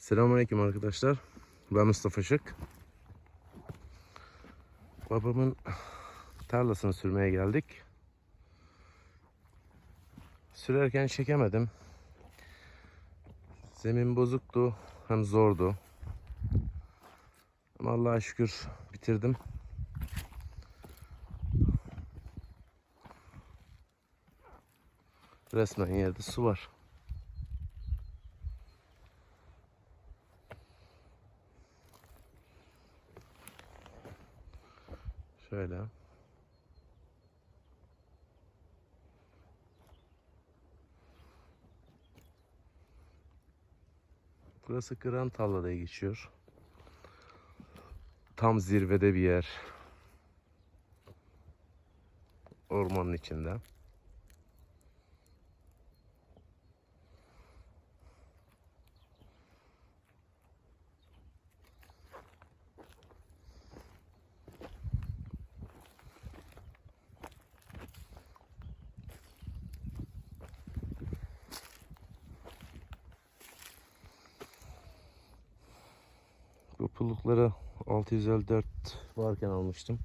Selamünaleyküm arkadaşlar. Ben Mustafa Şık. Babamın tarlasını sürmeye geldik. Sürerken çekemedim. Zemin bozuktu, hem zordu. Ama Allah'a şükür bitirdim. Resmen yerde su var. Şöyle. Burası Kıran Tarla'da geçiyor. Tam zirvede bir yer. Ormanın içinde. Bu pullukları 654 varken almıştım.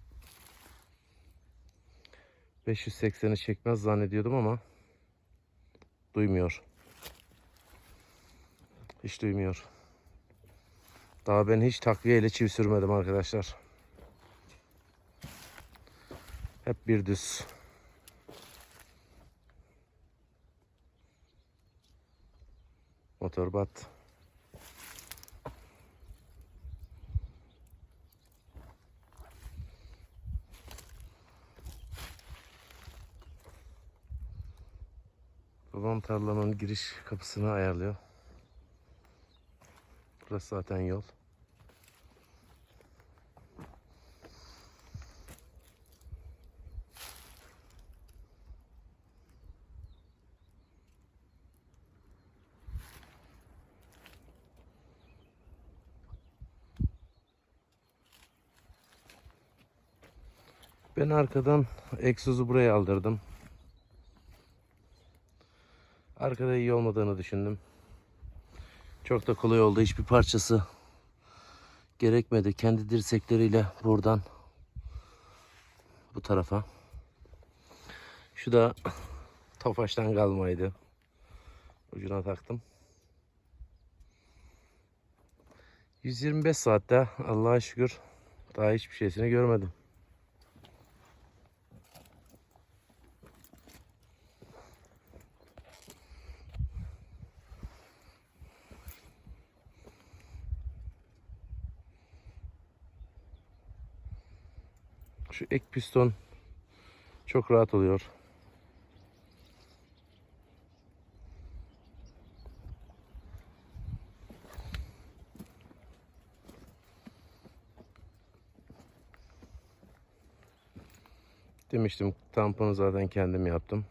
580'i çekmez zannediyordum ama duymuyor. Hiç duymuyor. Daha ben hiç takviyeyle çivi sürmedim arkadaşlar. Hep bir düz. Motor bat. Babam tarlanın giriş kapısını ayarlıyor. Burası zaten yol. Ben arkadan egzozu buraya aldırdım. Arkada iyi olmadığını düşündüm. Çok da kolay oldu. Hiçbir parçası gerekmedi. Kendi dirsekleriyle buradan bu tarafa. Şu da Tofaş'tan kalmaydı. Ucuna taktım. 125 saatte Allah'a şükür daha hiçbir şeysini görmedim. Şu ek piston çok rahat oluyor. Demiştim tamponu zaten kendim yaptım.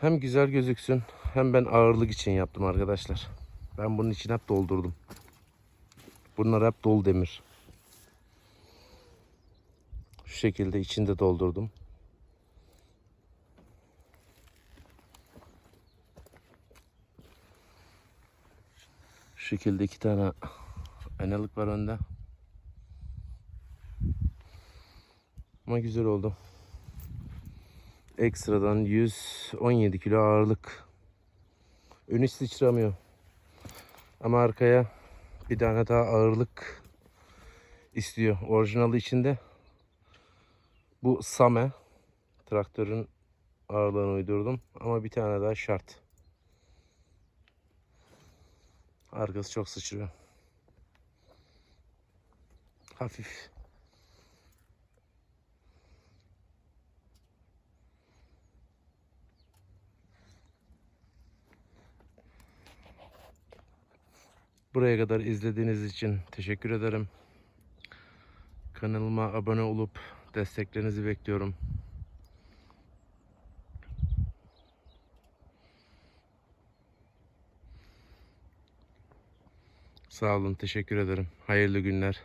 Hem güzel gözüksün hem ben ağırlık için yaptım arkadaşlar. Ben bunun için hep doldurdum. Bunlar hep dolu demir. Şu şekilde içinde doldurdum. Şu şekilde iki tane aynalık var önde. Ama güzel oldu. Ekstradan 117 kilo ağırlık. Ön hiç sıçramıyor. Ama arkaya bir tane daha ağırlık istiyor. Orijinali içinde. Bu Same traktörün ağırlığını uydurdum ama bir tane daha şart. Arkası çok sıçrıyor. Hafif. Buraya kadar izlediğiniz için teşekkür ederim. Kanalıma abone olup desteklerinizi bekliyorum. Sağ olun, teşekkür ederim. Hayırlı günler.